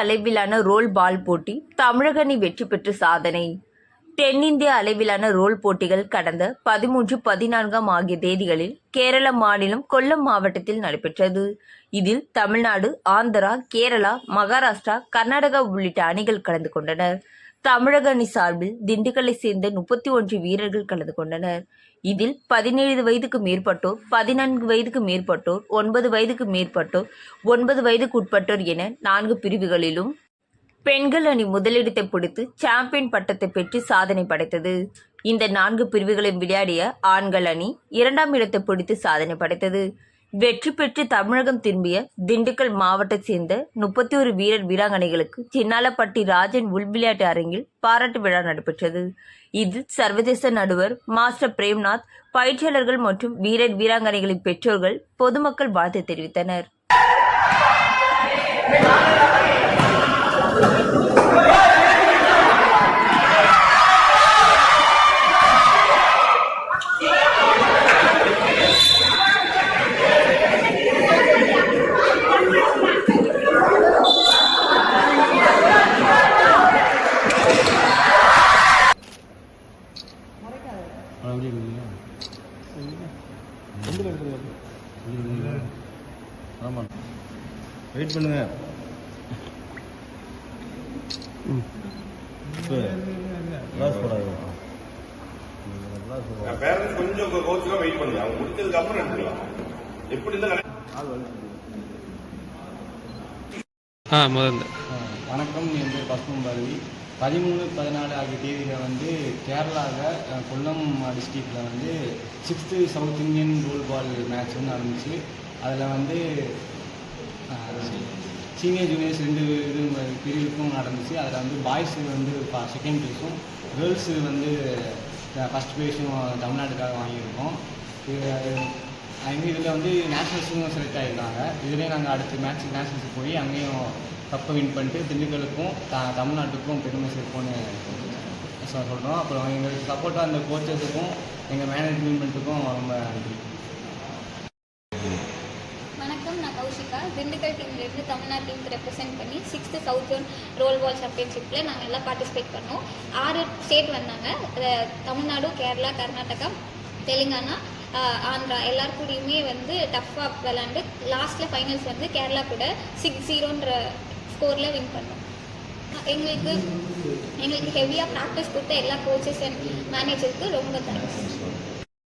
அளவிலான ரோல் பால் போட்டி தமிழக அணி வெற்றி பெற்று சாதனை. தென்னிந்திய அளவிலான ரோல் போட்டிகள் கடந்த பதிமூன்று பதினான்காம் ஆகிய தேதிகளில் கேரள மாநிலம் கொல்லம் மாவட்டத்தில் நடைபெற்றது. இதில் தமிழ்நாடு ஆந்திரா கேரளா மகாராஷ்டிரா கர்நாடகா உள்ளிட்ட அணிகள் கலந்து கொண்டனர். தமிழக அணி சார்பில் திண்டுக்கல்லை சேர்ந்த முப்பத்தி ஒன்று வீரர்கள் கலந்து கொண்டனர். இதில் பதினேழு வயதுக்கு மேற்பட்டோர் பதினான்கு வயதுக்கு மேற்பட்டோர் ஒன்பது வயதுக்கு மேற்பட்டோர் ஒன்பது வயதுக்கு உட்பட்டோர் என நான்கு பிரிவுகளிலும் பெண்கள் அணி முதலிடத்தை பிடித்து சாம்பியன் பட்டத்தை பெற்று சாதனை படைத்தது. இந்த நான்கு பிரிவுகளையும் விளையாடிய ஆண்கள் அணி இரண்டாம் இடத்தை பிடித்து சாதனை படைத்தது. வெற்றி பெற்று தமிழகம் திரும்பிய திண்டுக்கல் மாவட்டத்தை சேர்ந்த முப்பத்தி ஒரு வீரர் வீராங்கனைகளுக்கு சின்னாலப்பட்டி ராஜன் உள்விளையாட்டு அரங்கில் பாராட்டு விழா நடைபெற்றது. இதில் சர்வதேச நடுவர் மாஸ்டர் பிரேம்நாத் பயிற்சியாளர்கள் மற்றும் வீரர் வீராங்கனைகளின் பெற்றோர்கள் பொதுமக்கள் வாழ்த்து தெரிவித்தனர். அப்படி இருக்குங்களா ஆமாம் வெயிட் பண்ணுங்க பேரண்ட்ஸ் கொஞ்சம் கோச்சுக்காக வெயிட் பண்ணுங்க அவங்க முடிச்சதுக்கு அப்புறம் எடுத்துக்கலாம் எப்படி இருந்தால் ஆ முதல்ல. ஆ, வணக்கம் என் பேர் பசுமம் பாரதி பதிமூணு பதினாலு ஆகிய தேதியில் வந்து கேரளாவில் கொல்லம் டிஸ்ட்ரிக்டில் வந்து sixth south Indian roll ball match வந்து நடந்துச்சு. அதில் வந்து சீனியர் ஜூனியர்ஸ் ரெண்டு இது பிரிவுக்கும் நடந்துச்சு. அதில் வந்து பாய்ஸ் வந்து செகண்ட் ப்ரைஸும் கேர்ள்ஸு வந்து ஃபஸ்ட் ப்ரைஸும் தமிழ்நாட்டுக்காக வாங்கியிருக்கோம். இது இதில் வந்து நேஷ்னல்ஸும் செலக்ட் ஆகியிருக்காங்க இதுலேயே நாங்கள் அடுத்த மேட்ச் நேஷ்னல்ஸுக்கு போய் அங்கேயும் கப்பை வின் பண்ணிட்டு திண்டுக்கலுக்கும் த தமிழ்நாட்டுக்கும் பெருமை சேர்ப்போம்னு சார் சொல்கிறோம் அப்புறம் எங்களுக்கு சப்போர்ட்டாக அந்த கோச்சஸுக்கும் எங்கள் மேனேஜ்மெண்ட்டுக்கும் ரொம்ப நன்றி. வணக்கம் நான் கௌஷிகா. திண்டுக்கல் டீம்லேருந்து தமிழ்நாடு டீமுக்கு ரெப்ரசென்ட் பண்ணி sixth south zone roll ball சாம்பியன்ஷிப்பில் நாங்கள் எல்லாம் பார்ட்டிசிபேட் பண்ணோம். ஆறு ஸ்டேட் வந்தாங்க. தமிழ்நாடு கேரளா கர்நாடகா தெலுங்கானா ஆந்திரா எல்லார் கூடயுமே வந்து டஃப்பாக விளாண்டு லாஸ்ட்டில் ஃபைனல்ஸ் வந்து கேரளா கூட சிக்ஸ் ஜீரோன்ற ஸ்கோரில் வின் பண்ணோம். எங்களுக்கு எங்களுக்கு ஹெவியாக ப்ராக்டிஸ் கொடுத்த எல்லா கோச்சஸ் அண்ட் மேனேஜருக்கு ரொம்ப தேங்க்ஸ்